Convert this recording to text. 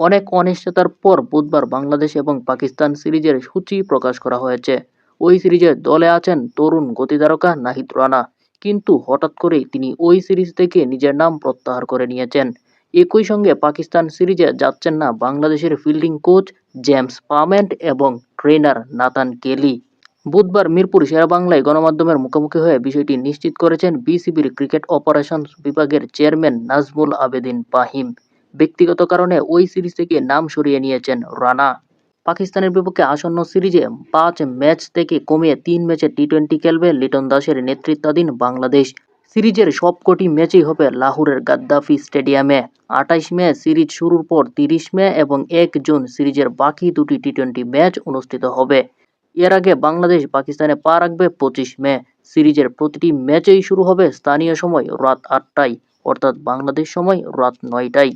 অনেক অনিশ্চয়তার পর বুধবার বাংলাদেশ এবং পাকিস্তান সিরিজের সূচি প্রকাশ করা হয়েছে। ওই সিরিজে দলে আছেন তরুণ গতিতারকা নাহিদ রানা। কিন্তু হঠাৎ করেই তিনি ওই সিরিজ থেকে নিজের নাম প্রত্যাহার করে নিয়েছেন। একই সঙ্গে পাকিস্তান সিরিজে যাচ্ছেন না বাংলাদেশের ফিল্ডিং কোচ জেমস পামেন্ট এবং ট্রেনার নাতান কেলি। বুধবার মিরপুর শেরেবাংলায় গণমাধ্যমের মুখোমুখি হয়ে বিষয়টি নিশ্চিত করেছেন বিসিবির ক্রিকেট অপারেশনস বিভাগের চেয়ারম্যান নাজমুল আবেদিন ফাহিম ব্যক্তিগত কারণে ওই সিরিজ থেকে নাম সরিয়ে নিয়েছেন রানা। পাকিস্তানের বিপক্ষে আসন্ন সিরিজে পাঁচ ম্যাচ থেকে কমিয়ে তিন ম্যাচে টি টোয়েন্টি খেলবে লিটন দাসের নেতৃত্বাধীন বাংলাদেশ। সিরিজের সবকটি ম্যাচই হবে লাহোরের গাদ্দাফি স্টেডিয়ামে। আঠাইশ মে সিরিজ শুরুর পর তিরিশ মে এবং এক জুন সিরিজের বাকি দুটি টি টোয়েন্টি ম্যাচ অনুষ্ঠিত হবে। এর আগে বাংলাদেশ পাকিস্তানে পা রাখবে পঁচিশ মে। সিরিজের প্রতিটি ম্যাচেই শুরু হবে স্থানীয় সময় রাত আটটায়, অর্থাৎ বাংলাদেশ সময় রাত নয়টায়।